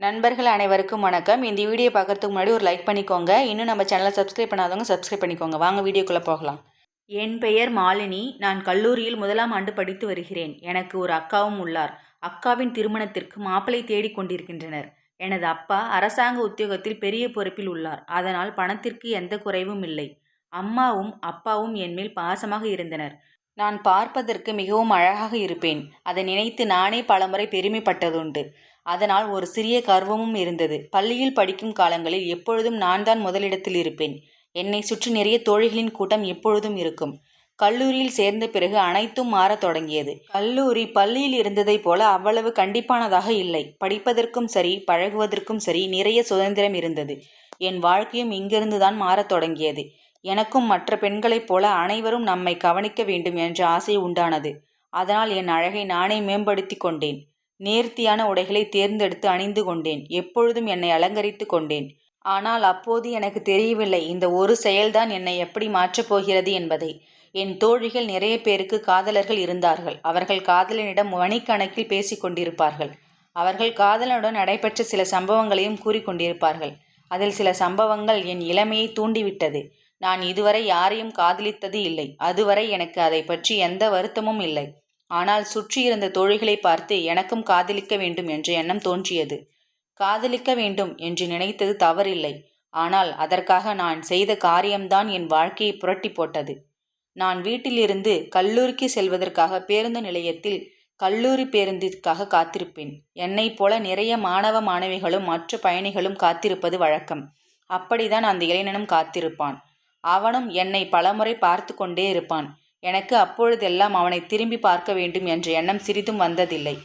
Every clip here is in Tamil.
நண்பர்கள் அனைவருக்கும் வணக்கம். இந்த வீடியோ பார்க்கறதுக்கு முன்னாடி ஒரு லைக் பண்ணிக்கோங்க. இன்னும் நம்ம சேனலை சப்ஸ்கிரைப் பண்ணாதவங்க சப்ஸ்கிரைப் பண்ணிக்கோங்க. வாங்க வீடியோக்குள்ளே போகலாம். என் பெயர் மாலினி. நான் கல்லூரியில் முதலாம் ஆண்டு படித்து வருகிறேன். எனக்கு ஒரு அக்காவும் உள்ளார். அக்காவின் திருமணத்திற்கு மாப்பிளை தேடிக் கொண்டிருக்கின்றனர். எனது அப்பா அரசாங்க உத்தியோகத்தில் பெரிய பொறுப்பில் உள்ளார். அதனால் பணத்திற்கு எந்த குறைவும் இல்லை. அம்மாவும் அப்பாவும் என் மேல் பாசமாக இருந்தனர். நான் பார்ப்பதற்கு மிகவும் அழகாக இருப்பேன். அதை நினைத்து நானே பலமுறை பெருமைப்பட்டதுண்டு. அதனால் ஒரு சிறிய கர்வமும் இருந்தது. பள்ளியில் படிக்கும் காலங்களில் எப்பொழுதும் நான் தான் முதலிடத்தில் இருப்பேன். என்னை சுற்றி நிறைய தோழிகளின் கூட்டம் எப்பொழுதும் இருக்கும். கல்லூரியில் சேர்ந்த பிறகு அனைத்தும் மாறத் தொடங்கியது. கல்லூரி பள்ளியில் இருந்ததைப் போல அவ்வளவு கண்டிப்பானதாக இல்லை. படிப்பதற்கும் சரி பழகுவதற்கும் சரி நிறைய சுதந்திரம் இருந்தது. என் வாழ்க்கையும் இங்கிருந்துதான் மாறத் தொடங்கியது. எனக்கும் மற்ற பெண்களைப் போல அனைவரும் நம்மை கவனிக்க வேண்டும் என்ற ஆசை உண்டானது. அதனால் என் அழகை நானே மேம்படுத்தி கொண்டேன். நேர்த்தியான உடைகளை தேர்ந்தெடுத்து அணிந்து கொண்டேன். எப்பொழுதும் என்னை அலங்கரித்து கொண்டேன். ஆனால் அப்போது எனக்கு தெரியவில்லை இந்த ஒரு செயல்தான் என்னை எப்படி மாற்றப் போகிறது என்பதை. என் தோழிகள் நிறைய பேருக்கு காதலர்கள் இருந்தார்கள். அவர்கள் காதலனிடம் மணிக்கணக்கில் பேசிக் கொண்டிருப்பார்கள். அவர்கள் காதலனுடன் நடைபெற்ற சில சம்பவங்களையும் கூறிக்கொண்டிருப்பார்கள் அதில் சில சம்பவங்கள் என் இளமையை தூண்டிவிட்டது. நான் இதுவரை யாரையும் காதலித்தது இல்லை. அதுவரை எனக்கு அதை பற்றி எந்த வருத்தமும் இல்லை. ஆனால் சுற்றியிருந்த தோழிகளை பார்த்து எனக்கும் காதலிக்க வேண்டும் என்ற எண்ணம் தோன்றியது. காதலிக்க வேண்டும் என்று நினைத்தது தவறில்லை. ஆனால் அதற்காக நான் செய்த காரியம்தான் என் வாழ்க்கையை புரட்டி போட்டது. நான் வீட்டிலிருந்து கல்லூரிக்கு செல்வதற்காக பேருந்து நிலையத்தில் கல்லூரி பேருந்திற்காக காத்திருப்பேன். என்னைப் போல நிறைய மாணவ மாணவிகளும் மற்ற பயணிகளும் காத்திருப்பது வழக்கம். அப்படிதான் அந்த இளைஞனும் காத்திருப்பான். அவனும் என்னை பலமுறை பார்த்து கொண்டே இருப்பான். எனக்கு அப்பொழுதெல்லாம் அவனை திரும்பி பார்க்க வேண்டும் என்ற எண்ணம் சிறிதும் வந்ததில்லை.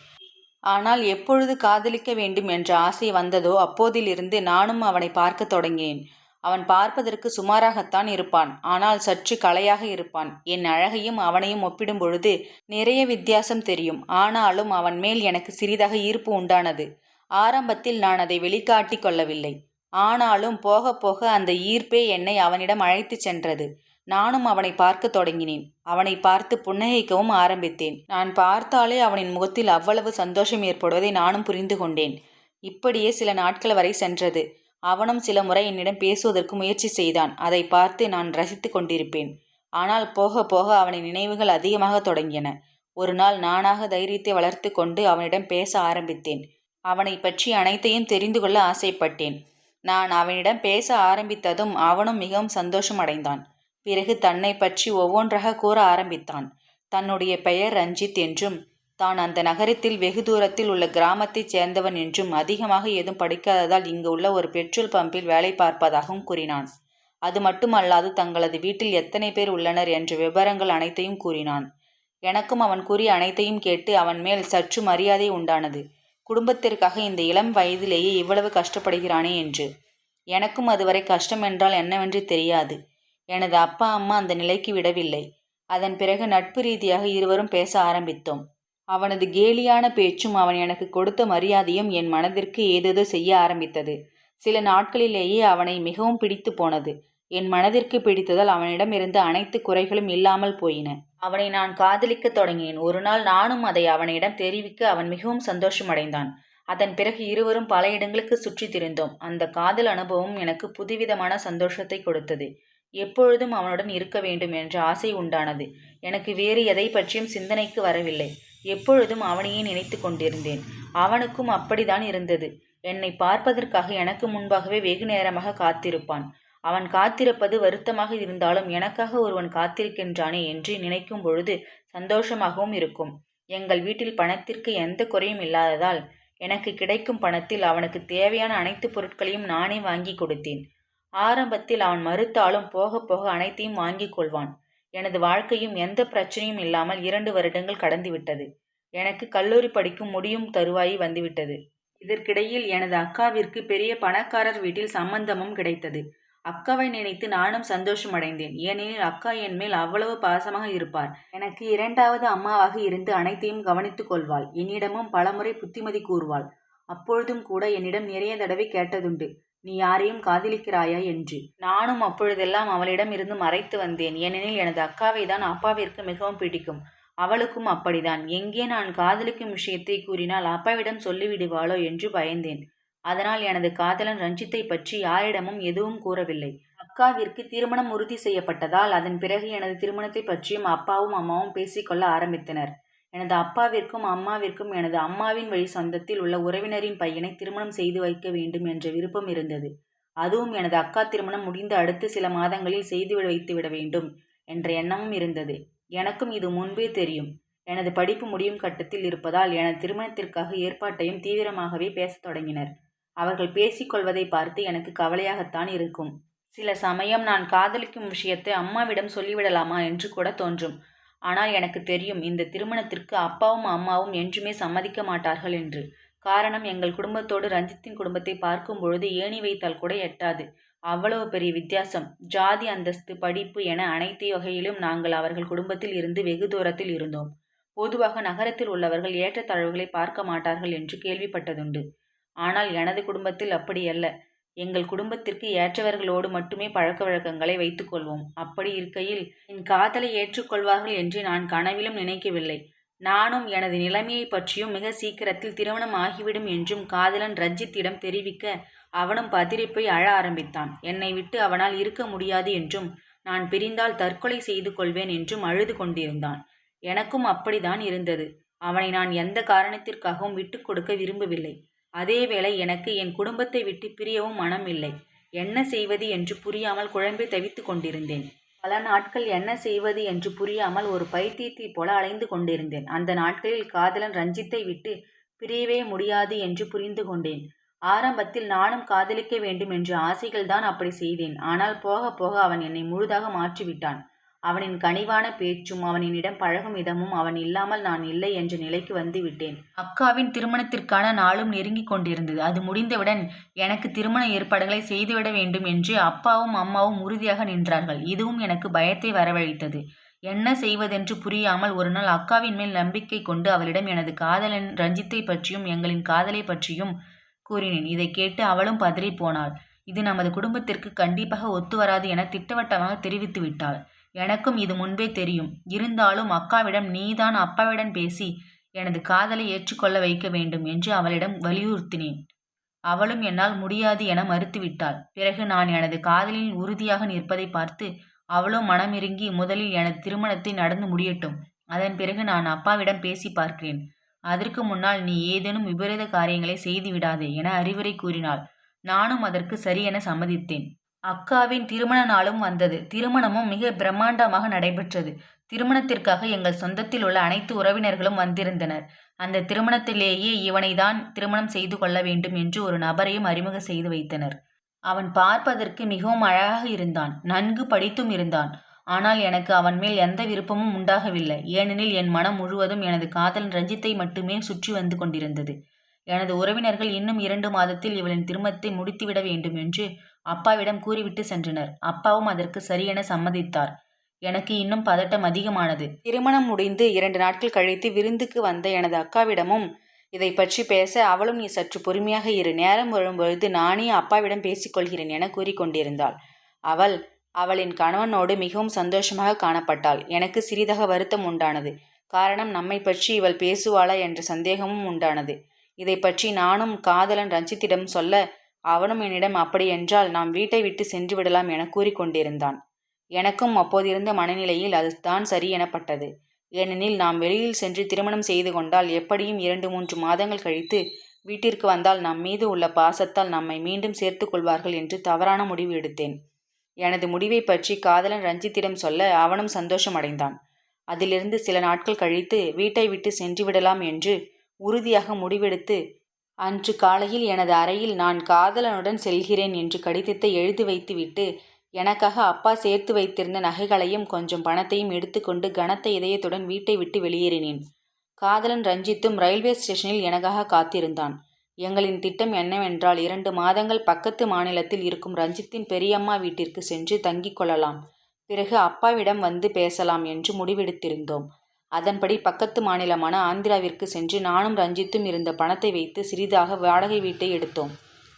ஆனால் எப்பொழுது காதலிக்க வேண்டும் என்ற ஆசை வந்ததோ அப்போதிலிருந்து நானும் அவனை பார்க்க தொடங்கினேன். அவன் பார்ப்பதற்கு சுமாராகத்தான் இருப்பான். ஆனால் சற்று கலையாக இருப்பான். என் அழகையும் அவனையும் ஒப்பிடும் பொழுது நிறைய வித்தியாசம் தெரியும். ஆனாலும் அவன் மேல் எனக்கு சிறிதாக ஈர்ப்பு உண்டானது. ஆரம்பத்தில் நான் அதை வெளிக்காட்டி கொள்ளவில்லை. ஆனாலும் போக போக அந்த ஈர்ப்பே என்னை அவனிடம் அழைத்துச் சென்றது. நானும் அவனை பார்க்க தொடங்கினேன். அவனை பார்த்து புன்னகைக்கவும் ஆரம்பித்தேன். நான் பார்த்தாலே அவனின் முகத்தில் அவ்வளவு சந்தோஷம் ஏற்படுவதை நானும் புரிந்து கொண்டேன். இப்படியே சில நாட்கள் வரை சென்றது. அவனும் சில முறை என்னிடம் பேசுவதற்கு முயற்சி செய்தான். அதை பார்த்து நான் ரசித்து கொண்டிருப்பேன். ஆனால் போக போக அவனின் நினைவுகள் அதிகமாக தொடங்கின. ஒரு நாள் நானாக தைரியத்தை வளர்த்து கொண்டு அவனிடம் பேச ஆரம்பித்தேன். அவனை பற்றி அனைத்தையும் தெரிந்து கொள்ள ஆசைப்பட்டேன். நான் அவனிடம் பேச ஆரம்பித்ததும் அவனும் மிகவும் சந்தோஷம் அடைந்தான். பிறகு தன்னை பற்றி ஒவ்வொன்றாக கூற ஆரம்பித்தான். தன்னுடைய பெயர் ரஞ்சித் என்றும் தான் அந்த நகரத்தில் வெகு தூரத்தில் உள்ள கிராமத்தைச் சேர்ந்தவன் என்றும் அதிகமாக ஏதும் படிக்காததால் இங்கு உள்ள ஒரு பெட்ரோல் பம்பில் வேலை பார்ப்பதாகவும் கூறினான். அது மட்டுமல்லாது தங்களது வீட்டில் எத்தனை பேர் உள்ளனர் என்ற விவரங்கள் அனைத்தையும் கூறினான். எனக்கும் அவன் கூறிய அனைத்தையும் கேட்டு அவன் மேல் சற்று மரியாதை உண்டானது. குடும்பத்திற்காக இந்த இளம் வயதிலேயே இவ்வளவு கஷ்டப்படுகிறானே என்று. எனக்கும் அதுவரை கஷ்டம் என்றால் என்னவென்று தெரியாது. எனது அப்பா அம்மா அந்த நிலைக்கு விடவில்லை. அதன் பிறகு நட்பு ரீதியாக இருவரும் பேச ஆரம்பித்தோம். அவனது கேலியான பேச்சும் அவன் எனக்கு கொடுத்த மரியாதையும் என் மனதிற்கு ஏதேதோ செய்ய ஆரம்பித்தது. சில நாட்களிலேயே அவனை மிகவும் பிடித்து போனது. என் மனதிற்கு பிடித்ததால் அவனிடம் இருந்த அனைத்து குறைகளும் இல்லாமல் போயின. அவனை நான் காதலிக்கத் தொடங்கினேன். ஒரு நாள் நானும் அதை அவனிடம் தெரிவிக்க அவன் மிகவும் சந்தோஷமடைந்தான். அதன் பிறகு இருவரும் பல இடங்களுக்கு சுற்றி திரிந்தோம். அந்த காதல் அனுபவம் எனக்கு புதுவிதமான சந்தோஷத்தை கொடுத்தது. எப்பொழுதும் அவனுடன் இருக்க வேண்டும் என்ற ஆசை உண்டானது. எனக்கு வேறு எதை பற்றியும் சிந்தனைக்கு வரவில்லை. எப்பொழுதும் அவனையே நினைத்து கொண்டிருந்தேன். அவனுக்கும் அப்படித்தான் இருந்தது. என்னை பார்ப்பதற்காக எனக்கு முன்பாகவே வெகு நேரமாக காத்திருப்பான். அவன் காத்திருப்பது வருத்தமாக இருந்தாலும் எனக்காக ஒருவன் காத்திருக்கின்றானே என்று நினைக்கும் பொழுது சந்தோஷமாகவும் இருக்கும். எங்கள் வீட்டில் பணத்திற்கு எந்த குறையும் இல்லாததால் எனக்கு கிடைக்கும் பணத்தில் அவனுக்கு தேவையான அனைத்து பொருட்களையும் நானே வாங்கி கொடுத்தேன். ஆரம்பத்தில் அவன் மறுத்தாலும் போக போக அனைத்தையும் வாங்கிக் கொள்வான். எனது வாழ்க்கையும் எந்த பிரச்சனையும் இல்லாமல் இரண்டு வருடங்கள் கடந்துவிட்டது. எனக்கு கல்லூரி படிக்கும் முடியும் தருவாயி வந்துவிட்டது. இதற்கிடையில் எனது அக்காவிற்கு பெரிய பணக்காரர் வீட்டில் சம்பந்தமும் கிடைத்தது. அக்காவை நினைத்து நானும் சந்தோஷமடைந்தேன் ஏனெனில் அக்கா என் மேல் அவ்வளவு பாசமாக இருப்பார். எனக்கு இரண்டாவது அம்மாவாக இருந்து அனைத்தையும் கவனித்துக் கொள்வாள். என்னிடமும் பலமுறை புத்திமதி கூறுவாள். அப்பொழுதும் கூட என்னிடம் நிறைய தடவை கேட்டதுண்டு. நீ யாரையும் காதலிக்கிறாயா என்று. நானும் அப்பொழுதெல்லாம் அவளிடம் இருந்து மறைத்து வந்தேன். ஏனெனில் எனது அக்காவை தான் அப்பாவிற்கு மிகவும் பிடிக்கும். அவளுக்கும் அப்படிதான். எங்கே நான் காதலிக்கும் விஷயத்தை கூறினால் அப்பாவிடம் சொல்லிவிடுவாளோ என்று பயந்தேன். அதனால் எனது காதலன் ரஞ்சித்தை பற்றி யாரிடமும் எதுவும் கூறவில்லை. அக்காவிற்கு திருமணம் உறுதி செய்யப்பட்டதால் அதன் பிறகு எனது திருமணத்தை பற்றியும் அப்பாவும் அம்மாவும் பேசிக்கொள்ள ஆரம்பித்தனர். எனது அப்பாவிற்கும் அம்மாவிற்கும் எனது அம்மாவின் வழி சொந்தத்தில் உள்ள உறவினரின் பையனை திருமணம் செய்து வைக்க வேண்டும் என்ற விருப்பம் இருந்தது. அதுவும் எனது அக்கா திருமணம் முடிந்த அடுத்து சில மாதங்களில் செய்து வைத்துவிட வேண்டும் என்ற எண்ணமும் இருந்தது. எனக்கும் இது முன்பே தெரியும். எனது படிப்பு முடியும் கட்டத்தில் இருப்பதால் எனது திருமணத்திற்காக ஏற்பாட்டையும் தீவிரமாகவே பேசத் தொடங்கினர். அவர்கள் பேசிக்கொள்வதை பார்த்து எனக்கு கவலையாகத்தான் இருக்கும். சில சமயம் நான் காதலிக்கும் விஷயத்தை அம்மாவிடம் சொல்லிவிடலாமா என்று கூட தோன்றும். ஆனால் எனக்கு தெரியும் இந்த திருமணத்திற்கு அப்பாவும் அம்மாவும் என்றுமே சம்மதிக்க மாட்டார்கள் என்று. காரணம் எங்கள் குடும்பத்தோடு ரஞ்சித்தின் குடும்பத்தை பார்க்கும் பொழுது ஏணி வைத்தால் கூட எட்டாது. அவ்வளவு பெரிய வித்தியாசம். ஜாதி அந்தஸ்து படிப்பு என அனைத்து வகையிலும் நாங்கள் அவர்கள் குடும்பத்தில் இருந்து வெகு தூரத்தில் இருந்தோம். பொதுவாக நகரத்தில் உள்ளவர்கள் ஏற்றத்தாழ்வுகளை பார்க்க மாட்டார்கள் என்று கேள்விப்பட்டதுண்டு. ஆனால் எனது குடும்பத்தில் அப்படியல்ல எங்கள் குடும்பத்திற்கு ஏற்றவர்களோடு மட்டுமே பழக்க வழக்கங்களை வைத்துக்கொள்வோம் அப்படி இருக்கையில் என் காதலை ஏற்றுக்கொள்வார்கள் என்று நான் கனவிலும் நினைக்கவில்லை. நானும் எனது நிலைமையை பற்றியும் மிக சீக்கிரத்தில் திருமணம் ஆகிவிடும் என்றும் காதலன் ரஞ்சித்திடம் தெரிவிக்க அவனும் பதிரிப்பை அழ ஆரம்பித்தான். என்னை விட்டு அவனால் இருக்க முடியாது என்றும் நான் பிரிந்தால் தற்கொலை செய்து கொள்வேன் என்றும் அழுது கொண்டிருந்தான். எனக்கும் அப்படிதான் இருந்தது. அவனை நான் எந்த காரணத்திற்காகவும் விட்டு கொடுக்க விரும்பவில்லை. அதேவேளை எனக்கு என் குடும்பத்தை விட்டு பிரியவும் மனம் இல்லை என்ன செய்வது என்று புரியாமல் குழம்பி தவித்து கொண்டிருந்தேன். பல நாட்கள் என்ன செய்வது என்று புரியாமல் ஒரு பைத்தியத்தை போல அலைந்து கொண்டிருந்தேன். அந்த நாட்களில் காதலன் ரஞ்சித்தை விட்டு பிரியவே முடியாது என்று புரிந்து கொண்டேன். ஆரம்பத்தில் நானும் காதலிக்க வேண்டும் என்ற ஆசைகள்தான் அப்படி செய்தேன். ஆனால் போக போக அவன் என்னை முழுதாக மாற்றிவிட்டான். அவனின் கனிவான பேச்சும் அவனினிடம் பழகும் விதமும் அவன் இல்லாமல் நான் இல்லை என்ற நிலைக்கு வந்து விட்டேன். அக்காவின் திருமணத்திற்கான நாளும் நெருங்கிக் கொண்டிருந்தது. அது முடிந்தவுடன் எனக்கு திருமண ஏற்பாடுகளை செய்துவிட வேண்டும் என்று அப்பாவும் அம்மாவும் உறுதியாக நின்றார்கள். இதுவும் எனக்கு பயத்தை வரவழைத்தது. என்ன செய்வதென்று புரியாமல் ஒரு நாள் அக்காவின் மேல் நம்பிக்கை கொண்டு அவளிடம் எனது காதலன் ரஞ்சித்தை பற்றியும் எங்களின் காதலை பற்றியும் கூறினேன். இதை கேட்டு அவளும் பதறி போனாள். இது நமது குடும்பத்திற்கு கண்டிப்பாக ஒத்து வராது என திட்டவட்டமாக தெரிவித்து விட்டாள். எனக்கும் இது முன்பே தெரியும். இருந்தாலும் அக்காவிடம் நீதான் அப்பாவிடம் பேசி எனது காதலை ஏற்றுக்கொள்ள வைக்க வேண்டும் என்று அவளிடம் வலியுறுத்தினேன். அவளும் என்னால் முடியாது என மறுத்துவிட்டாள். பிறகு நான் எனது காதலில் உறுதியாக நிற்பதை பார்த்து அவளும் மனமிருங்கி முதலில் எனது திருமணத்தை நடந்து முடியட்டும். அதன் பிறகு நான் அப்பாவிடம் பேசி பார்க்கிறேன். அதற்கு முன்னால் நீ ஏதேனும் விபரீத காரியங்களை செய்து விடாதே என அறிவுரை கூறினாள். நானும் அதற்கு சரியென சம்மதித்தேன். அக்காவின் திருமண நாளும் வந்தது. திருமணமும் மிக பிரம்மாண்டமாக நடைபெற்றது. திருமணத்திற்காக எங்கள் சொந்தத்தில் உள்ள அனைத்து உறவினர்களும் வந்திருந்தனர். அந்த திருமணத்திலேயே இவனை தான் திருமணம் செய்து கொள்ள வேண்டும் என்று ஒரு நபரையும் அறிமுக செய்து வைத்தனர். அவன் பார்ப்பதற்கு மிகவும் அழகாக இருந்தான். நன்கு படித்தும் இருந்தான். ஆனால் எனக்கு அவன் மேல் எந்த விருப்பமும் உண்டாகவில்லை. ஏனெனில் என் மனம் முழுவதும் எனது காதலன் ரஞ்சித்தை மட்டுமே சுற்றி வந்து கொண்டிருந்தது. எனது உறவினர்கள் இன்னும் இரண்டு மாதத்தில் இவளின் திருமணத்தை முடித்துவிட வேண்டும் என்று அப்பாவிடம் கூறிவிட்டு சென்றனர். அப்பாவும் அதற்கு சரியென சம்மதித்தார். எனக்கு இன்னும் பதட்டம் அதிகமானது. திருமணம் முடிந்து இரண்டு நாட்கள் கழித்து விருந்துக்கு வந்த எனது அக்காவிடமும் இதை பற்றி பேச அவளும் நீ சற்று பொறுமையாக இரு. நேரம் வரும்பொழுது நானே அப்பாவிடம் பேசிக்கொள்கிறேன் என கூறிக்கொண்டிருந்தாள் அவள் அவளின் கணவனோடு மிகவும் சந்தோஷமாக காணப்பட்டாள். எனக்கு சிறிதாக வருத்தம் உண்டானது. காரணம் நம்மை பற்றி இவள் பேசுவாளா என்ற சந்தேகமும் உண்டானது. இதை பற்றி நானும் காதலன் ரஞ்சித்திடம் சொல்ல அவனும் என்னிடம் அப்படியென்றால் நாம் வீட்டை விட்டு சென்று விடலாம் என கூறிக்கொண்டிருந்தான் எனக்கும் அப்போதிருந்த மனநிலையில் அது தான் சரி எனப்பட்டது. ஏனெனில் நாம் வெளியில் சென்று திருமணம் செய்து கொண்டால் எப்படியும் இரண்டு மூன்று மாதங்கள் கழித்து வீட்டிற்கு வந்தால் நம் மீது உள்ள பாசத்தால் நம்மை மீண்டும் சேர்த்து கொள்வார்கள் என்று தவறான முடிவு எடுத்தேன். எனது முடிவை பற்றி காதலன் ரஞ்சித்திடம் சொல்ல அவனும் சந்தோஷமடைந்தான். அதிலிருந்து சில நாட்கள் கழித்து வீட்டை விட்டு சென்று விடலாம் என்று உறுதியாக முடிவெடுத்து அன்று காலையில் எனது அறையில் நான் காதலனுடன் செல்கிறேன் என்று கடிதத்தை எழுதி வைத்துவிட்டு எனக்காக அப்பா சேர்த்து வைத்திருந்த நகைகளையும் கொஞ்சம் பணத்தையும் எடுத்துக்கொண்டு கனத்த இதயத்துடன் வீட்டை விட்டு வெளியேறினேன். காதலன் ரஞ்சித்தும் ரயில்வே ஸ்டேஷனில் எனக்காக காத்திருந்தான். எங்களின் திட்டம் என்னவென்றால் இரண்டு மாதங்கள் பக்கத்து மாநிலத்தில் இருக்கும் ரஞ்சித்தின் பெரியம்மா வீட்டிற்கு சென்று தங்கிக் கொள்ளலாம். பிறகு அப்பாவிடம் வந்து பேசலாம் என்று முடிவெடுத்திருந்தோம். அதன்படி பக்கத்து மாநிலமான ஆந்திராவிற்கு சென்று நானும் ரஞ்சித்தும் இருந்த பணத்தை வைத்து சிறிதாக வாடகை வீட்டை எடுத்தோம்.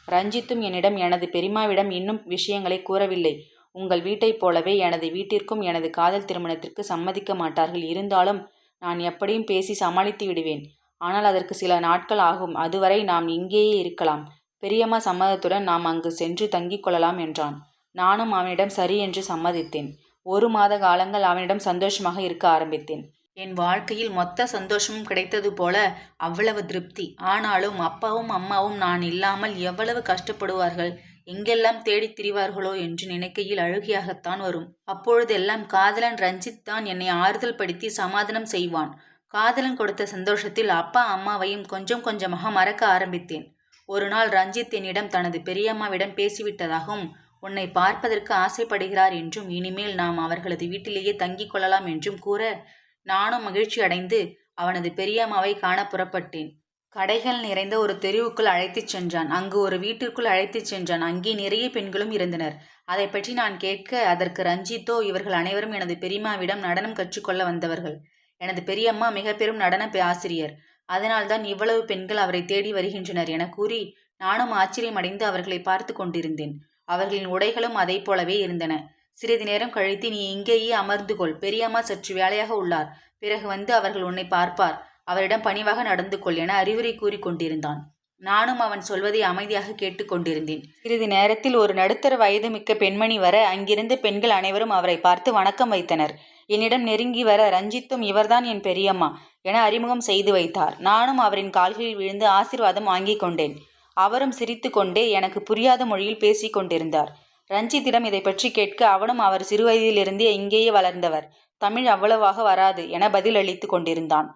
ரஞ்சித்தும் என்னிடம் எனது பெரியமாவிடம் இன்னும் விஷயங்களை கூறவில்லை. உங்கள் வீட்டைப் போலவே எனது வீட்டிற்கும் எனது காதல் திருமணத்திற்கு சம்மதிக்க மாட்டார்கள். இருந்தாலும் நான் எப்படியும் பேசி சமாளித்து விடுவேன். ஆனால் அதற்கு சில நாட்கள் ஆகும். அதுவரை நாம் இங்கேயே இருக்கலாம். பெரியம்மா சம்மதத்துடன் நாம் அங்கு சென்று தங்கிக் கொள்ளலாம் என்றான். நானும் அவனிடம் சரி என்று சம்மதித்தேன். ஒரு மாத காலங்கள் அவனிடம் சந்தோஷமாக இருக்க ஆரம்பித்தேன். என் வாழ்க்கையில் மொத்த சந்தோஷமும் கிடைத்தது போல அவ்வளவு திருப்தி. ஆனாலும் அப்பாவும் அம்மாவும் நான் இல்லாமல் எவ்வளவு கஷ்டப்படுவார்கள்? எங்கெல்லாம் தேடித் திரிவார்களோ என்று நினைக்கையில் அழுகையாகத்தான் வரும். அப்பொழுதெல்லாம் காதலன் ரஞ்சித் தான் என்னை ஆறுதல் படுத்தி சமாதானம் செய்வான். காதலன் கொடுத்த சந்தோஷத்தில் அப்பா அம்மாவையும் கொஞ்சம் கொஞ்சமாக மறக்க ஆரம்பித்தேன். ஒரு நாள் ரஞ்சித் என்னிடம் தனது பெரியம்மாவிடம் பேசிவிட்டதாகவும் உன்னை பார்ப்பதற்கு ஆசைப்படுகிறார் என்றும் இனிமேல் நாம் அவர்களது வீட்டிலேயே தங்கிக் கொள்ளலாம் என்றும் கூற நானும் மகிழ்ச்சி அடைந்து அவனது பெரியம்மாவை காண புறப்பட்டேன். கடைகள் நிறைந்த ஒரு தெருவுக்குள் அழைத்துச் சென்றான். அங்கு ஒரு வீட்டிற்குள் அழைத்துச் சென்றான். அங்கே நிறைய பெண்களும் இருந்தனர். அதை பற்றி நான் கேட்க அதற்கு ரஞ்சித்தோ இவர்கள் அனைவரும் எனது பெரியம்மாவிடம் நடனம் கற்றுக்கொள்ள வந்தவர்கள். எனது பெரியம்மா மிக பெரும் நடன பே- ஆசிரியர். அதனால்தான் இவ்வளவு பெண்கள் அவரை தேடி வருகின்றனர் என கூறி நானும் ஆச்சரியமடைந்து அவர்களை பார்த்து கொண்டிருந்தேன். அவர்களின் உடைகளும் அதைப் போலவே இருந்தன. சிறிது நேரம் கழித்து நீ இங்கேயே அமர்ந்து கொள் பெரியம்மா சற்று வேலையாக உள்ளார். பிறகு வந்து அவர்கள் உன்னை பார்ப்பார். அவரிடம் பணிவாக நடந்து கொள் என அறிவுரை கூறி கொண்டிருந்தான். நானும் அவன் சொல்வதை அமைதியாக கேட்டுக்கொண்டிருந்தேன் சிறிது நேரத்தில் ஒரு நடுத்தர வயது மிக்க பெண்மணி வர அங்கிருந்த பெண்கள் அனைவரும் அவரை பார்த்து வணக்கம் வைத்தனர். என்னிடம் நெருங்கி வர ரஞ்சித்தும் இவர்தான் என் பெரியம்மா என அறிமுகம் செய்து வைத்தார். நானும் அவரின் கால்களில் விழுந்து ஆசீர்வாதம் வாங்கிக் கொண்டேன். அவரும் சிரித்து கொண்டே எனக்கு புரியாத மொழியில் பேசிக் கொண்டிருந்தார். ரஞ்சித்திடம் இதை பற்றி கேட்க அவனும் அவர் சிறுவயதிலிருந்தே இங்கேயே வளர்ந்தவர். தமிழ் அவ்வளவாக வராது என பதில் அளித்து கொண்டிருந்தான்.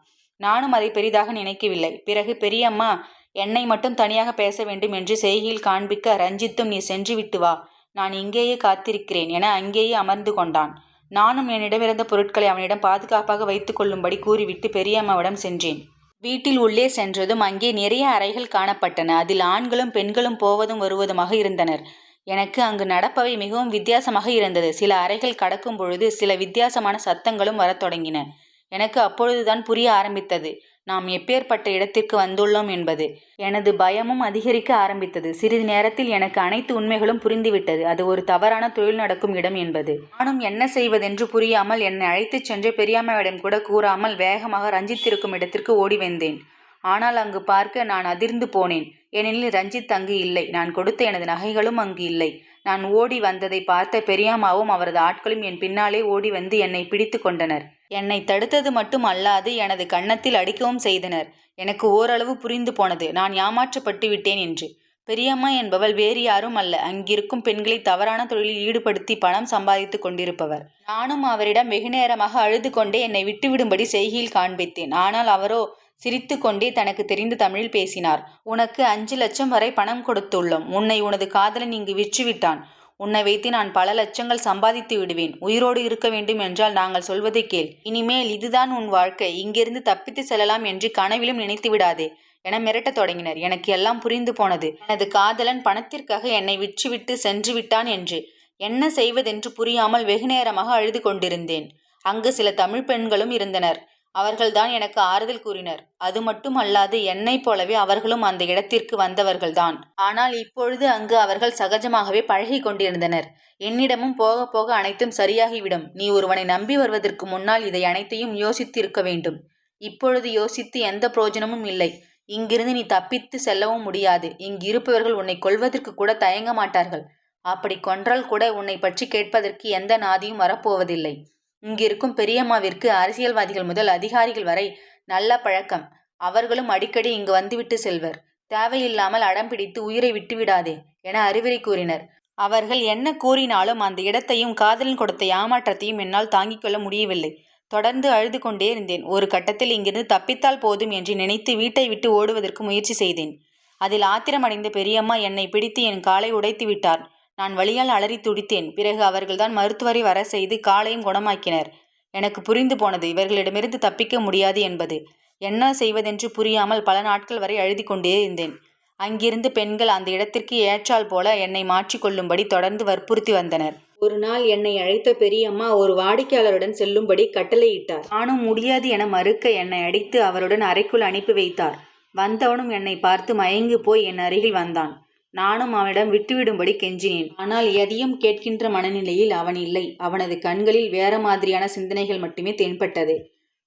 நானும் அதை பெரிதாக நினைக்கவில்லை. பிறகு பெரியம்மா என்னை மட்டும் தனியாக பேச வேண்டும் என்று செய்கையில் காண்பிக்க ரஞ்சித்தும் நீ சென்று விட்டு வா. நான் இங்கேயே காத்திருக்கிறேன் என அங்கேயே அமர்ந்து கொண்டான். நானும் என்னிடமிருந்த பொருட்களை அவனிடம் பாதுகாப்பாக வைத்துக் கொள்ளும்படி கூறிவிட்டு பெரியம்மாவிடம் சென்றேன். வீட்டில் உள்ளே சென்றதும் அங்கே நிறைய அறைகள் காணப்பட்டன. அதில் ஆண்களும் பெண்களும் போவதும் வருவதுமாக இருந்தனர். எனக்கு அங்கு நடப்பவை மிகவும் வித்தியாசமாக இருந்தது. சில அறைகள் கடக்கும் பொழுது சில வித்தியாசமான சத்தங்களும் வரத் தொடங்கின. எனக்கு அப்பொழுதுதான் புரிய ஆரம்பித்தது. நாம் எப்பேற்பட்ட இடத்திற்கு வந்துள்ளோம் என்பது. எனது பயமும் அதிகரிக்க ஆரம்பித்தது. சிறிது நேரத்தில் எனக்கு அனைத்து உண்மைகளும் புரிந்துவிட்டது. அது ஒரு தவறான தொழில் நடக்கும் இடம் என்பது. நானும் என்ன செய்வதென்று புரியாமல் என்னை அழைத்துச் சென்று பெரியாமையிடம் கூட கூறாமல் வேகமாக ரஞ்சித்திருக்கும் இடத்திற்கு ஓடி வந்தேன். ஆனால் அங்கு பார்க்க நான் அதிர்ந்து போனேன். ஏனெனில் ரஞ்சித் அங்கு இல்லை. நான் கொடுத்த எனது நகைகளும் அங்கு இல்லை. நான் ஓடி வந்ததை பார்த்த பெரியம்மாவும் அவரது ஆட்களும் என் பின்னாலே ஓடி வந்து என்னை பிடித்து கொண்டனர். என்னை தடுத்தது மட்டும் அல்லாது எனது கன்னத்தில் அடிக்கவும் செய்தனர். எனக்கு ஓரளவு புரிந்து போனது. நான் ஏமாற்றப்பட்டு விட்டேன் என்று. பெரியம்மா என்பவள் வேறு யாரும் அல்ல. அங்கிருக்கும் பெண்களை தவறான தொழிலில் ஈடுபடுத்தி பணம் சம்பாதித்துக் கொண்டிருப்பவர். நானும் அவரிடம் வெகுநேரமாக அழுது கொண்டே என்னை விட்டுவிடும்படி செய்கையில் காண்பித்தேன். ஆனால் அவரோ சிரித்துக்கொண்டே தனக்கு தெரிந்த தமிழில் பேசினார். உனக்கு அஞ்சு லட்சம் வரை பணம் கொடுத்துள்ளோம். உன்னை உனது காதலன் இங்கு விற்றுவிட்டான். உன்னை வைத்து நான் பல லட்சங்கள் சம்பாதித்து விடுவேன். உயிரோடு இருக்க வேண்டும் என்றால் நாங்கள் சொல்வதை கேள். இனிமேல் இதுதான் உன் வாழ்க்கை. இங்கிருந்து தப்பித்து செல்லலாம் என்று கனவிலும் நினைத்து விடாதே. என மிரட்டத் தொடங்கினர். எனக்கு எல்லாம் புரிந்து போனது. எனது காதலன் பணத்திற்காக என்னை விற்றுவிட்டு சென்று விட்டான் என்று. என்ன செய்வதென்று புரியாமல் வெகுநேரமாக அழுது கொண்டிருந்தேன். அங்கு சில தமிழ் பெண்களும் இருந்தனர். அவர்கள்தான் எனக்கு ஆறுதல் கூறினர். அது மட்டும் அல்லாது என்னைப் போலவே அவர்களும் அந்த இடத்திற்கு வந்தவர்கள்தான். ஆனால் இப்பொழுது அங்கு அவர்கள் சகஜமாகவே பழகி கொண்டிருந்தனர். என்னிடமும் போக போக அனைத்தும் சரியாகிவிடும். நீ ஒருவனை நம்பி வருவதற்கு முன்னால் இதை அனைத்தையும் யோசித்து இருக்க வேண்டும். இப்பொழுது யோசித்து எந்த பிரயோஜனமும் இல்லை. இங்கிருந்து நீ தப்பித்து செல்லவும் முடியாது. இங்கு இருப்பவர்கள் உன்னை கொல்வதற்கு கூட தயங்க மாட்டார்கள். அப்படி கொன்றால் கூட உன்னை பற்றி கேட்பதற்கு எந்த நாதியும் வரப்போவதில்லை. இங்கிருக்கும் பெரியம்மாவிற்கு அரசியல்வாதிகள் முதல் அதிகாரிகள் வரை நல்ல பழக்கம். அவர்களும் அடிக்கடி இங்கு வந்துவிட்டு செல்வர். தேவையில்லாமல் அடம் பிடித்து உயிரை விட்டுவிடாதே என அறிவுரை கூறினர். அவர்கள் என்ன கூறினாலும் அந்த இடத்தையும் காதலன் கொடுத்த ஏமாற்றத்தையும் என்னால் தாங்கிக் கொள்ள முடியவில்லை. தொடர்ந்து அழுது கொண்டே இருந்தேன். ஒரு கட்டத்தில் இங்கிருந்து தப்பித்தால் போதும் என்று நினைத்து வீட்டை விட்டு ஓடுவதற்கு முயற்சி செய்தேன். அதில் ஆத்திரமடைந்த பெரியம்மா என்னை பிடித்து என் காலை உடைத்து விட்டார். நான் வழியால் அலறி துடித்தேன். பிறகு அவர்கள்தான் மருத்துவரை வர செய்து காலையும் குணமாக்கினர். எனக்கு புரிந்து போனது இவர்களிடமிருந்து தப்பிக்க முடியாது என்பது. என்ன செய்வதென்று புரியாமல் பல நாட்கள் வரை அழுதி கொண்டே இருந்தேன். அங்கிருந்து பெண்கள் அந்த இடத்திற்கு ஏற்றால் போல என்னை மாற்றிக்கொள்ளும்படி தொடர்ந்து வற்புறுத்தி வந்தனர். ஒரு நாள் என்னை அழைத்த பெரியம்மா ஒரு வாடிக்கையாளருடன் செல்லும்படி கட்டளையிட்டார். நானும் முடியாது என மறுக்க என்னை அடித்து அவருடன் அறைக்குள் அனுப்பி வைத்தார். வந்தவனும் என்னை பார்த்து மயங்கி போய் என் அருகில் வந்தான். நானும் அவனிடம் விட்டுவிடும்படி கெஞ்சினேன். ஆனால் எதையும் கேட்கின்ற மனநிலையில் அவன் இல்லை. அவனது கண்களில் வேற மாதிரியான சிந்தனைகள் மட்டுமே தென்பட்டது.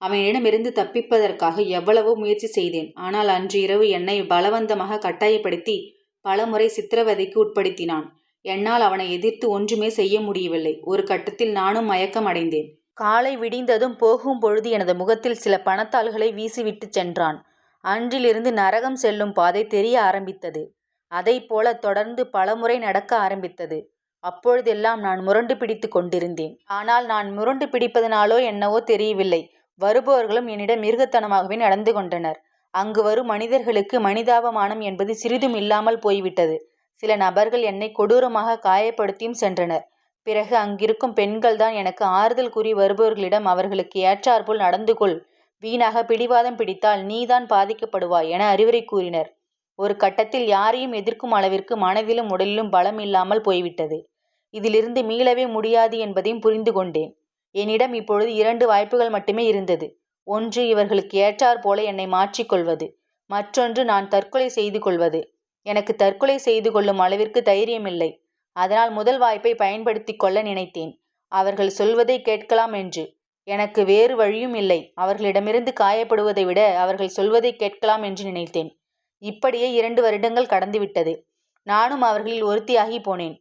அவனிடமிருந்து தப்பிப்பதற்காக எவ்வளவோ முயற்சி செய்தேன். ஆனால் அன்று இரவு என்னை பலவந்தமாக கட்டாயப்படுத்தி பலமுறை சித்திரவதைக்கு உட்படுத்தினான். என்னால் அவனை எதிர்த்து ஒன்றுமே செய்ய முடியவில்லை. ஒரு கட்டத்தில் நானும் மயக்கம் அடைந்தேன். காலை விடிந்ததும் போகும் பொழுது எனது முகத்தில் சில பணத்தாள்களை வீசிவிட்டு சென்றான். அன்றிலிருந்து நரகம் செல்லும் பாதை தெரிய ஆரம்பித்தது. அதைப் போல தொடர்ந்து பலமுறை நடக்க ஆரம்பித்தது. அப்பொழுதெல்லாம் நான் முரண்டு பிடித்து கொண்டிருந்தேன். ஆனால் நான் முரண்டு பிடிப்பதனாலோ என்னவோ தெரியவில்லை. வருபவர்களும் என்னிடம் மிருகத்தனமாகவே நடந்து கொண்டனர். அங்கு வரும் மனிதர்களுக்கு மனிதாபமானம் என்பது சிறிதும் இல்லாமல் போய்விட்டது. சில நபர்கள் என்னை கொடூரமாக காயப்படுத்தியும் சென்றனர். பிறகு அங்கிருக்கும் பெண்கள்தான் எனக்கு ஆறுதல் கூறி வருபவர்களிடம் அவர்களுக்கு ஏற்றாற்போல் நடந்து கொள். வீணாக பிடிவாதம் பிடித்தால் நீதான் பாதிக்கப்படுவாய் என அறிவுரை கூறினர். ஒரு கட்டத்தில் யாரையும் எதிர்க்கும் அளவிற்கு மனதிலும் உடலிலும் பலம் இல்லாமல் போய்விட்டது. இதிலிருந்து மீளவே முடியாது என்பதையும் புரிந்து கொண்டேன். என்னிடம் இப்பொழுது இரண்டு வாய்ப்புகள் மட்டுமே இருந்தது. ஒன்று இவர்களுக்கு ஏற்றாற் போல என்னை மாற்றிக்கொள்வது மற்றொன்று நான் தற்கொலை செய்து கொள்வது. எனக்கு தற்கொலை செய்து கொள்ளும் அளவிற்கு தைரியமில்லை. அதனால் முதல் வாய்ப்பை பயன்படுத்தி கொள்ள நினைத்தேன். அவர்கள் சொல்வதை கேட்கலாம் என்று. எனக்கு வேறு வழியும் இல்லை. அவர்களிடமிருந்து காயப்படுவதை விட அவர்கள் சொல்வதை கேட்கலாம் என்று நினைத்தேன். இப்படியே இரண்டு வருடங்கள் கடந்துவிட்டது. நானும் அவர்களில் ஒருத்தியாகி போனேன்.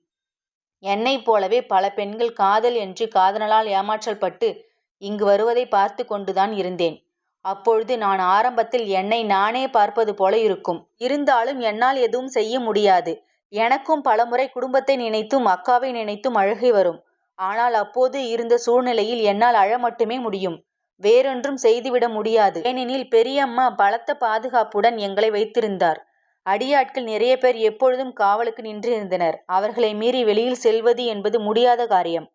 என்னைப் போலவே பல பெண்கள் காதல் என்று காதலால் ஏமாற்றல் பட்டு இங்கு வருவதை பார்த்து கொண்டுதான் இருந்தேன். அப்பொழுது நான் ஆரம்பத்தில் என்னை நானே பார்ப்பது போல இருக்கும். இருந்தாலும் என்னால் எதுவும் செய்ய முடியாது. எனக்கும் பலமுறை குடும்பத்தை நினைத்தும் அக்காவை நினைத்தும் அழுகை வரும். ஆனால் அப்போது இருந்த சூழ்நிலையில் என்னால் அழ மட்டுமே முடியும். வேறொன்றும் செய்துவிட முடியாது. ஏனெனில் பெரியம்மா பலத்த பாதுகாப்புடன் எங்களை வைத்திருந்தார். அடியாட்கள் நிறைய பேர் எப்பொழுதும் காவலுக்கு நின்றிருந்தனர். அவர்களை மீறி வெளியில் செல்வது என்பது முடியாத காரியம்.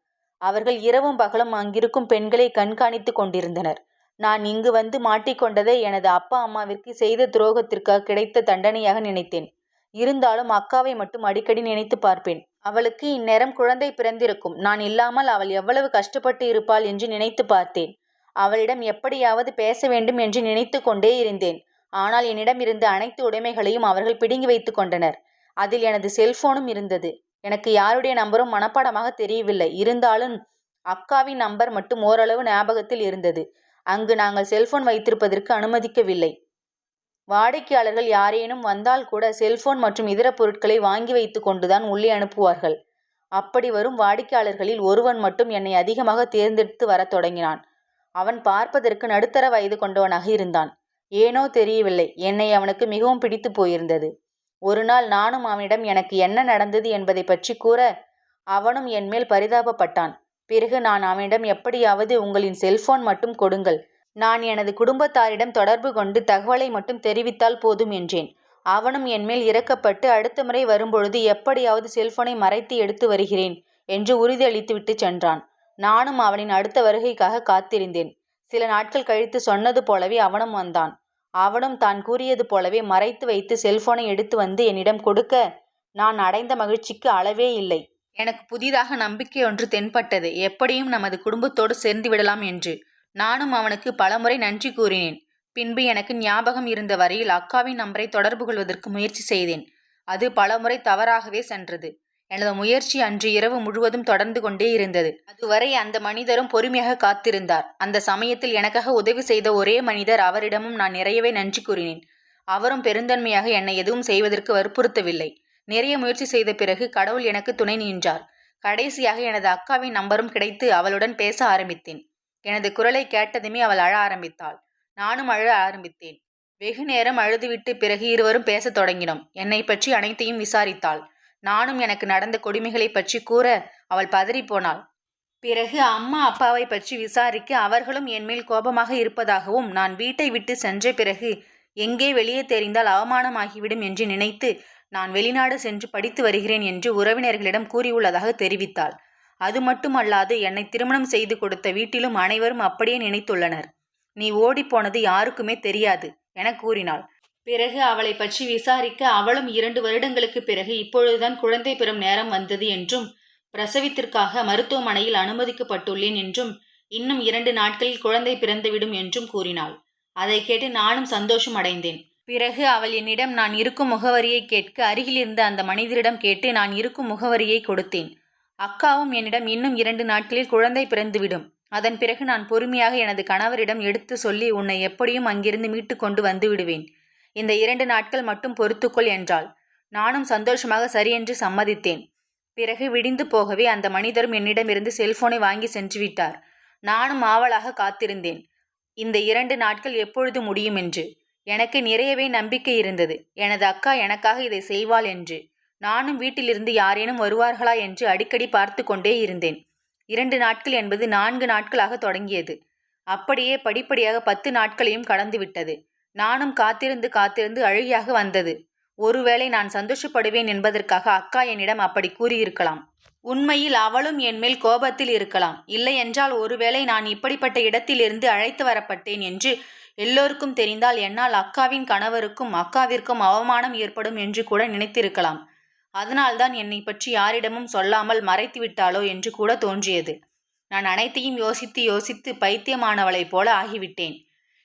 அவர்கள் இரவும் பகலும் அங்கிருக்கும் பெண்களை கண்காணித்து கொண்டிருந்தனர். நான் இங்கு வந்து மாட்டிக்கொண்டதை எனது அப்பா அம்மாவிற்கு செய்த துரோகத்திற்காக கிடைத்த தண்டனையாக நினைத்தேன். இருந்தாலும் அக்காவை மட்டும் அடிக்கடி நினைத்து பார்ப்பேன். அவளுக்கு இந்நேரம் குழந்தை பிறந்திருக்கும். நான் இல்லாமல் அவள் எவ்வளவு கஷ்டப்பட்டு இருப்பாள் என்று நினைத்து பார்த்தேன். அவளிடம் எப்படியாவது பேச வேண்டும் என்று நினைத்து கொண்டே இருந்தேன். ஆனால் என்னிடம் இருந்த அனைத்து உடைமைகளையும் அவர்கள் பிடுங்கி வைத்து கொண்டனர். அதில் எனது செல்போனும் இருந்தது. எனக்கு யாருடைய நம்பரும் மனப்பாடமாக தெரியவில்லை. இருந்தாலும் அக்காவின் நம்பர் மட்டும் ஓரளவு ஞாபகத்தில் இருந்தது. அங்கு நாங்கள் செல்போன் வைத்திருப்பதற்கு அனுமதிக்கவில்லை. வாடிக்கையாளர்கள் யாரேனும் வந்தால் கூட செல்போன் மற்றும் இதர பொருட்களை வாங்கி வைத்து கொண்டுதான் உள்ளே அனுப்புவார்கள். அப்படி வரும் வாடிக்கையாளர்களில் ஒருவன் மட்டும் என்னை அதிகமாக தேர்ந்தெடுத்து வரத் தொடங்கினான். அவன் பார்ப்பதற்கு நடுத்தர வயது கொண்டவனாக இருந்தான். ஏனோ தெரியவில்லை. என்னை அவனுக்கு மிகவும் பிடித்து போயிருந்தது. ஒரு நாள் நானும் அவனிடம் எனக்கு என்ன நடந்தது என்பதை பற்றி கூற அவனும் என் மேல் பரிதாபப்பட்டான். பிறகு நான் அவனிடம் எப்படியாவது உங்களின் செல்போன் மட்டும் கொடுங்கள். நான் எனது குடும்பத்தாரிடம் தொடர்பு கொண்டு தகவலை மட்டும் தெரிவித்தால் போதும் என்றேன். அவனும் என்மேல் இறக்கப்பட்டு அடுத்த முறை வரும்பொழுது எப்படியாவது செல்போனை மறைத்து எடுத்து வருகிறேன் என்று உறுதியளித்துவிட்டு சென்றான். நானும் அவனின் அடுத்த வருகைக்காக காத்திருந்தேன். சில நாட்கள் கழித்து சொன்னது போலவே அவனும் வந்தான். அவனும் தான் கூறியது போலவே மறைத்து வைத்து செல்போனை எடுத்து வந்து என்னிடம் கொடுக்க நான் அடைந்த மகிழ்ச்சிக்கு அளவே இல்லை. எனக்கு புதிதாக நம்பிக்கை ஒன்று தென்பட்டது. எப்படியும் நமது குடும்பத்தோடு சேர்ந்து விடலாம் என்று. நானும் அவனுக்கு பலமுறை நன்றி கூறினேன். பின்பு எனக்கு ஞாபகம் இருந்த வரையில் அக்காவின் நம்பரை தொடர்பு கொள்வதற்கு முயற்சி செய்தேன். அது பலமுறை தவறாகவே சென்றது. எனது முயற்சி அன்று இரவு முழுவதும் தொடர்ந்து கொண்டே இருந்தது. அதுவரை அந்த மனிதரும் பொறுமையாக காத்திருந்தார். அந்த சமயத்தில் எனக்காக உதவி செய்த ஒரே மனிதர் அவரிடமும் நான் நிறையவே நன்றி கூறினேன். அவரும் பெருந்தன்மையாக என்னை எதுவும் செய்வதற்கு வற்புறுத்தவில்லை. நிறைய முயற்சி செய்த பிறகு கடவுள் எனக்கு துணை நின்றார். கடைசியாக எனது அக்காவின் நம்பரும் கிடைத்து அவளுடன் பேச ஆரம்பித்தேன். எனது குரலை கேட்டதுமே அவள் அழ ஆரம்பித்தாள். நானும் அழ ஆரம்பித்தேன். வெகு நேரம் அழுதுவிட்டு பிறகு இருவரும் பேசத் தொடங்கினோம். என்னை பற்றி அனைத்தையும் விசாரித்தாள். நானும் எனக்கு நடந்த கொடுமைகளை பற்றி கூற அவள் பதறிப்போனாள். பிறகு அம்மா அப்பாவை பற்றி விசாரிக்க அவர்களும் என்மேல் கோபமாக இருப்பதாகவும் நான் வீட்டை விட்டு சென்ற பிறகு எங்கே வெளியே தெரிந்தால் அவமானமாகிவிடும் என்று நினைத்து நான் வெளிநாடு சென்று படித்து வருகிறேன் என்று உறவினர்களிடம் கூறியுள்ளதாக தெரிவித்தாள். அது மட்டுமல்லாது என்னை திருமணம் செய்து கொடுத்த வீட்டிலும் அனைவரும் அப்படியே நினைத்துள்ளனர். நீ ஓடிப்போனது யாருக்குமே தெரியாது என கூறினாள். பிறகு அவளை பற்றி விசாரிக்க அவளும் இரண்டு வருடங்களுக்கு பிறகு இப்பொழுதுதான் குழந்தை பெறும் நேரம் வந்தது என்றும் பிரசவித்திற்காக மருத்துவமனையில் அனுமதிக்கப்பட்டுள்ளேன் என்றும் இன்னும் இரண்டு நாட்களில் குழந்தை பிறந்துவிடும் என்றும் கூறினாள். அதை கேட்டு நானும் சந்தோஷம் அடைந்தேன். பிறகு அவள் என்னிடம் நான் இருக்கும் முகவரியை கேட்க அருகில் இருந்த அந்த மனிதரிடம் கேட்டு நான் இருக்கும் முகவரியை கொடுத்தேன். அக்காவும் என்னிடம் இன்னும் இரண்டு நாட்களில் குழந்தை பிறந்துவிடும். அதன் பிறகு நான் பொறுமையாக எனது கணவரிடம் எடுத்து சொல்லி உன்னை எப்படியும் அங்கிருந்து மீட்டு கொண்டு வந்து விடுவேன். இந்த இரண்டு நாட்கள் மட்டும் பொறுத்துக்கொள் என்றாள். நானும் சந்தோஷமாக சரியென்று சம்மதித்தேன். பிறகு விடிந்து போகவே அந்த மனிதரும் என்னிடமிருந்து செல்போனை வாங்கி சென்று விட்டார். நானும் ஆவலாக காத்திருந்தேன். இந்த இரண்டு நாட்கள் எப்பொழுது முடியும் என்று. எனக்கு நிறையவே நம்பிக்கை இருந்தது. எனது அக்கா எனக்காக இதை செய்வாள் என்று. நானும் வீட்டிலிருந்து யாரேனும் வருவார்களா என்று அடிக்கடி பார்த்து கொண்டே இருந்தேன். இரண்டு நாட்கள் என்பது நான்கு நாட்களாக தொடங்கியது. அப்படியே படிப்படியாக பத்து நாட்களையும் கடந்துவிட்டது நானும் காத்திருந்து காத்திருந்து அழுகியாக வந்தது. ஒருவேளை நான் சந்தோஷப்படுவேன் என்பதற்காக அக்கா என்னிடம் அப்படி கூறியிருக்கலாம். உண்மையில் அவளும் என்மேல் கோபத்தில் இருக்கலாம். இல்லையென்றால் ஒருவேளை நான் இப்படிப்பட்ட இடத்திலிருந்து அழைத்து வரப்பட்டேன் என்று எல்லோருக்கும் தெரிந்தால் என்னால் அக்காவின் கணவருக்கும் அக்காவிற்கும் அவமானம் ஏற்படும் என்று கூட நினைத்திருக்கலாம். அதனால்தான் என்னை பற்றி யாரிடமும் சொல்லாமல் மறைத்து விட்டாளோ என்று கூட தோன்றியது. நான் அனைத்தையும் யோசித்து யோசித்து பைத்தியமானவளைப் போல ஆகிவிட்டேன்.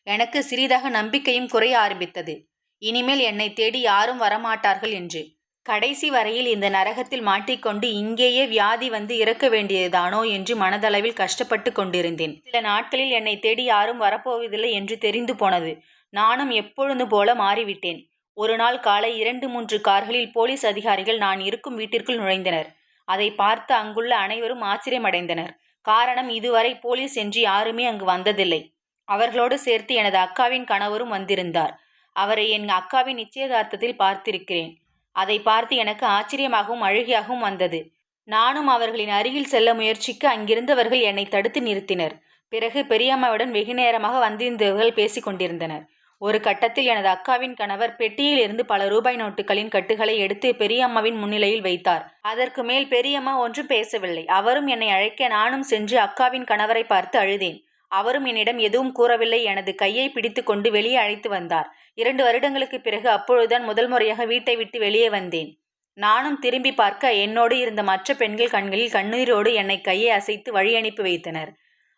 எனக்கு சிறிதாக நம்பிக்கையும் குறைய ஆரம்பித்தது. இனிமேல் என்னை தேடி யாரும் வரமாட்டார்கள் என்று. கடைசி வரையில் இந்த நரகத்தில் மாட்டிக்கொண்டு இங்கேயே வியாதி வந்து இறக்க வேண்டியதுதானோ என்று மனதளவில் கஷ்டப்பட்டு கொண்டிருந்தேன். சில நாட்களில் என்னை தேடி யாரும் வரப்போவதில்லை என்று தெரிந்து போனது. நானும் எப்பொழுது போல மாறிவிட்டேன். ஒரு நாள் காலை இரண்டு மூன்று கார்களில் போலீஸ் அதிகாரிகள் நான் இருக்கும் வீட்டிற்குள் நுழைந்தனர். அதை பார்த்து அங்குள்ள அனைவரும் ஆச்சரியமடைந்தனர். காரணம் இதுவரை போலீஸ் என்று யாருமே அங்கு வந்ததில்லை. அவர்களோடு சேர்த்து எனது அக்காவின் கணவரும் வந்திருந்தார். அவரை என் அக்காவின் நிச்சயதார்த்தத்தில் பார்த்திருக்கிறேன். அதை பார்த்து எனக்கு ஆச்சரியமாகவும் அழுகியாகவும் வந்தது. நானும் அவர்களின் அருகில் செல்ல முயற்சிக்க அங்கிருந்தவர்கள் என்னை தடுத்து நிறுத்தினர். பிறகு பெரியம்மாவுடன் வெகு நேரமாக வந்திருந்தவர்கள் பேசிக் கொண்டிருந்தனர். ஒரு கட்டத்தில் எனது அக்காவின் கணவர் பெட்டியில் இருந்து பல ரூபாய் நோட்டுகளின் கட்டுகளை எடுத்து பெரியம்மாவின் முன்னிலையில் வைத்தார். அதற்கு மேல் பெரியம்மா ஒன்றும் பேசவில்லை. அவரும் என்னை அழைக்க நானும் சென்று அக்காவின் கணவரை பார்த்து அழுதேன். அவரும் என்னிடம் எதுவும் கூறவில்லை. எனது கையை பிடித்து கொண்டு வெளியே அழைத்து வந்தார். இரண்டு வருடங்களுக்கு பிறகு அப்பொழுதுதான் முதல் முறையாக வீட்டை விட்டு வெளியே வந்தேன். நானும் திரும்பி பார்க்க என்னோடு இருந்த மற்ற பெண்கள் கண்களில் கண்ணீரோடு என்னை கையை அசைத்து வழி அனுப்பி வைத்தனர்.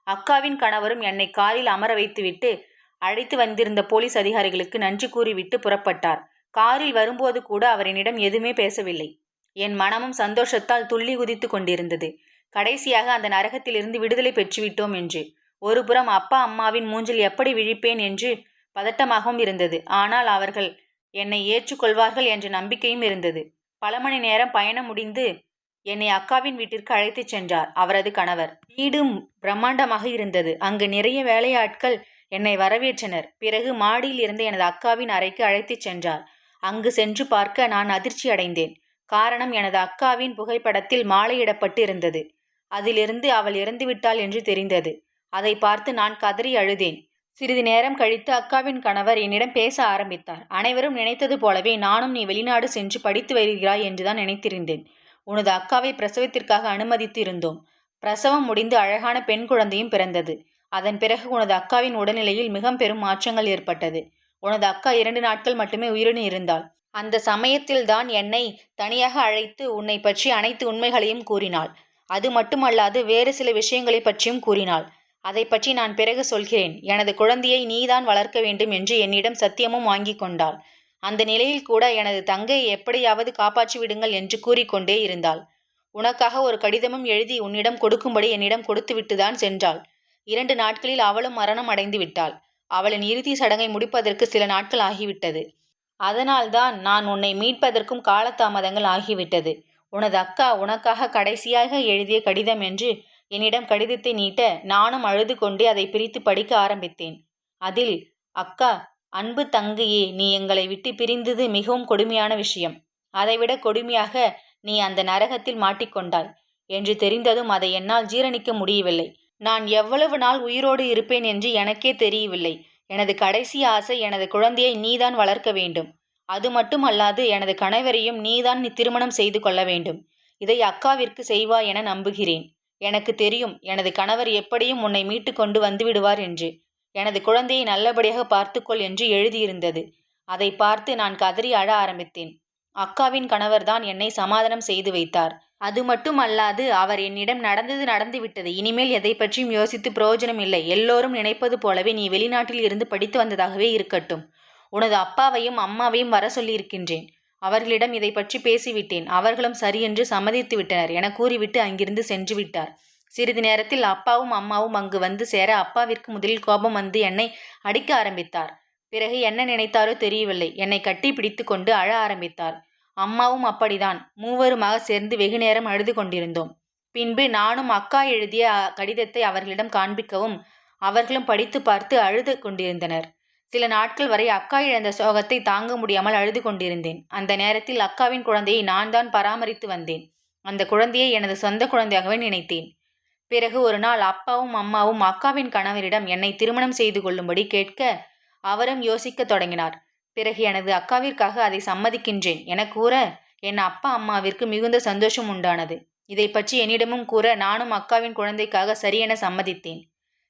அக்காவின் கணவரும் என்னை காரில் அமர வைத்துவிட்டு அழைத்து வந்திருந்த போலீஸ் அதிகாரிகளுக்கு நன்றி கூறிவிட்டு புறப்பட்டார். காரில் வரும்போது கூட அவர் என்னிடம் எதுவுமே பேசவில்லை. என் மனமும் சந்தோஷத்தால் துள்ளி குதித்து கொண்டிருந்தது. கடைசியாக அந்த நரகத்திலிருந்து விடுதலை பெற்றுவிட்டோம் என்று. ஒருபுறம் அப்பா அம்மாவின் மூஞ்சில் எப்படி விழிப்பேன் என்று பதட்டமாகவும் இருந்தது. ஆனால் அவர்கள் என்னை ஏற்றுக்கொள்வார்கள் என்ற நம்பிக்கையும் இருந்தது. பல மணி நேரம் பயணம் முடிந்து என்னை அக்காவின் வீட்டிற்கு அழைத்துச் சென்றார் அவரது கணவர். வீடும் பிரம்மாண்டமாக இருந்தது. அங்கு நிறைய வேலையாட்கள் என்னை வரவேற்றனர். பிறகு மாடியில் இருந்து எனது அக்காவின் அறைக்கு அழைத்துச் சென்றார். அங்கு சென்று பார்க்க நான் அதிர்ச்சி அடைந்தேன். காரணம் எனது அக்காவின் புகைப்படத்தில் மாலையிடப்பட்டு இருந்தது. அதிலிருந்து அவள் இறந்துவிட்டாள் என்று தெரிந்தது. அதை பார்த்து நான் கதறி அழுதேன். சிறிது நேரம் கழித்து அக்காவின் கணவர் என்னிடம் பேச ஆரம்பித்தார். அனைவரும் நினைத்தது போலவே நானும் நீ வெளிநாடு சென்று படித்து வருகிறாய் என்றுதான் நினைத்திருந்தேன். உனது அக்காவை பிரசவத்திற்காக அனுமதித்து இருந்தோம் பிரசவம் முடிந்து அழகான பெண் குழந்தையும் பிறந்தது. அதன் பிறகு உனது அக்காவின் உடல்நிலையில் மிக பெரும் மாற்றங்கள் ஏற்பட்டது. உனது அக்கா இரண்டு நாட்கள் மட்டுமே உயிருடன் இருந்தாள். அந்த சமயத்தில்தான் என்னை தனியாக அழைத்து உன்னை பற்றி அனைத்து உண்மைகளையும் கூறினாள். அது மட்டுமல்லாது வேறு சில விஷயங்களை பற்றியும் கூறினாள். அதை பற்றி நான் பிறகு சொல்கிறேன். எனது குழந்தையை நீதான் வளர்க்க வேண்டும் என்று என்னிடம் சத்தியமும் வாங்கி கொண்டாள். அந்த நிலையில் கூட எனது தங்கையை எப்படியாவது காப்பாற்றி விடுங்கள் என்று கூறிக்கொண்டே இருந்தாள். உனக்காக ஒரு கடிதமும் எழுதி உன்னிடம் கொடுக்கும்படி என்னிடம் கொடுத்துவிட்டுதான் சென்றாள். இரண்டு நாட்களில் அவளும் மரணம் அடைந்து விட்டாள். அவளின் இறுதி சடங்கை முடிப்பதற்கு சில நாட்கள் ஆகிவிட்டது. அதனால்தான் நான் உன்னை மீட்பதற்கும் காலதாமதங்கள் ஆகிவிட்டது. உனது அக்கா உனக்காக கடைசியாக எழுதிய கடிதம் என்று என்னிடம் கடிதத்தை நீட்ட நானும் அழுது கொண்டே அதை பிரித்து படிக்க ஆரம்பித்தேன். அதில் அக்கா அன்பு தங்கையே நீ எங்களை விட்டு பிரிந்தது மிகவும் கொடுமையான விஷயம். அதைவிட கொடுமையாக நீ அந்த நரகத்தில் மாட்டிக்கொண்டாய் என்று தெரிந்ததும் அதை என்னால் ஜீரணிக்க முடியவில்லை. நான் எவ்வளவு நாள் உயிரோடு இருப்பேன் என்று எனக்கே தெரியவில்லை. எனது கடைசி ஆசை எனது குழந்தையை நீதான் வளர்க்க வேண்டும். அது மட்டுமல்லாது எனது கணவரையும் நீதான் நீ திருமணம் செய்து கொள்ள வேண்டும். இதை அக்காவிற்கு செய்வாய் என நம்புகிறேன். எனக்கு தெரியும் எனது கணவர் எப்படியும் உன்னை மீட்டு கொண்டு வந்து விடுவார் என்று. எனது குழந்தையை நல்லபடியாக பார்த்துக்கொள் என்று எழுதியிருந்தது. அதை பார்த்து நான் கதறி அழ ஆரம்பித்தேன். அக்காவின் கணவர்தான் என்னை சமாதானம் செய்து வைத்தார். அது மட்டும் அல்லாது அவர் என்னிடம் நடந்தது நடந்துவிட்டது இனிமேல் எதை பற்றியும் யோசித்து பிரயோஜனம் இல்லை. எல்லோரும் நினைப்பது போலவே நீ வெளிநாட்டில் இருந்து படித்து வந்ததாகவே இருக்கட்டும். உனது அப்பாவையும் அம்மாவையும் வர சொல்லியிருக்கின்றேன். அவர்களிடம் இதை பற்றி பேசிவிட்டேன். அவர்களும் சரியென்று சம்மதித்து விட்டனர் என கூறிவிட்டு அங்கிருந்து சென்று விட்டார். சிறிது நேரத்தில் அப்பாவும் அம்மாவும் அங்கு வந்து சேர அப்பாவிற்கு முதலில் கோபம் வந்து என்னை அடிக்க ஆரம்பித்தார். பிறகு என்ன நினைத்தாரோ தெரியவில்லை. என்னை கட்டி பிடித்து கொண்டு அழ ஆரம்பித்தார். அம்மாவும் அப்படிதான் மூவருமாக சேர்ந்து வெகு நேரம் அழுது கொண்டிருந்தோம். பின்பு நானும் அக்கா எழுதிய கடிதத்தை அவர்களிடம் காண்பிக்கவும் அவர்களும் படித்து பார்த்து அழுது கொண்டிருந்தனர். சில நாட்கள் வரை அக்கா இழந்த சோகத்தை தாங்க முடியாமல் அழுது கொண்டிருந்தேன் அந்த நேரத்தில் அக்காவின் குழந்தையை நான் தான் பராமரித்து வந்தேன். அந்த குழந்தையை எனது சொந்த குழந்தையாகவே நினைத்தேன். பிறகு ஒரு நாள் அப்பாவும் அம்மாவும் அக்காவின் கணவரிடம் என்னை திருமணம் செய்து கொள்ளும்படி கேட்க அவரும் யோசிக்க தொடங்கினார். பிறகு எனது அக்காவிற்காக அதை சம்மதிக்கின்றேன் என கூற என் அப்பா அம்மாவிற்கு மிகுந்த சந்தோஷம் உண்டானது. இதை பற்றி என்னிடமும் கூற நானும் அக்காவின் குழந்தைக்காக சரியென சம்மதித்தேன்.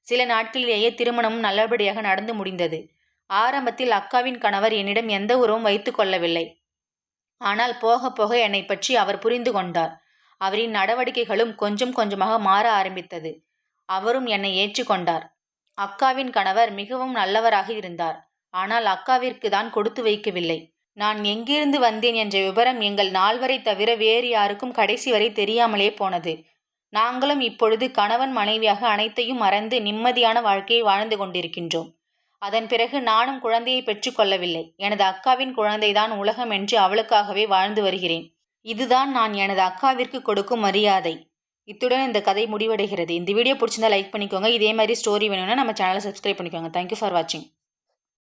சில நாட்களிலேயே திருமணமும் நல்லபடியாக நடந்து முடிந்தது. ஆரம்பத்தில் அக்காவின் கணவர் என்னிடம் எந்த உறவும் வைத்துக்கொள்ளவில்லை ஆனால் போக போக என்னை பற்றி அவர் புரிந்து கொண்டார். அவரின் நடவடிக்கைகளும் கொஞ்சம் கொஞ்சமாக மாற ஆரம்பித்தது. அவரும் என்னை ஏற்றுக்கொண்டார் அக்காவின் கணவர் மிகவும் நல்லவராக இருந்தார். ஆனால் அக்காவிற்கு தான் கொடுத்து வைக்கவில்லை. நான் எங்கிருந்து வந்தேன் என்ற விவரம் எங்கள் நால்வரை தவிர வேறு யாருக்கும் கடைசி வரை தெரியாமலே போனது. நாங்களும் இப்பொழுது கணவன் மனைவியாக அனைத்தையும் மறந்து நிம்மதியான வாழ்க்கையை வாழ்ந்து கொண்டிருக்கின்றோம். அதன் பிறகு நானும் குழந்தையை பெற்றுக்கொள்ளவில்லை எனது அக்காவின் குழந்தைதான் உலகம் என்று அவளுக்காகவே வாழ்ந்து வருகிறேன். இதுதான் நான் எனது அக்காவிற்கு கொடுக்கும் மரியாதை. இத்துடன் இந்த கதை முடிவடைகிறது. இந்த வீடியோ பிடிச்சிருந்தா லைக் பண்ணிக்கோங்க. இதே மாதிரி ஸ்டோரி வேணும்னா நம்ம சேனலை சப்ஸ்கிரைப் பண்ணிக்கோங்க. தேங்க்யூ ஃபார் வாட்சிங்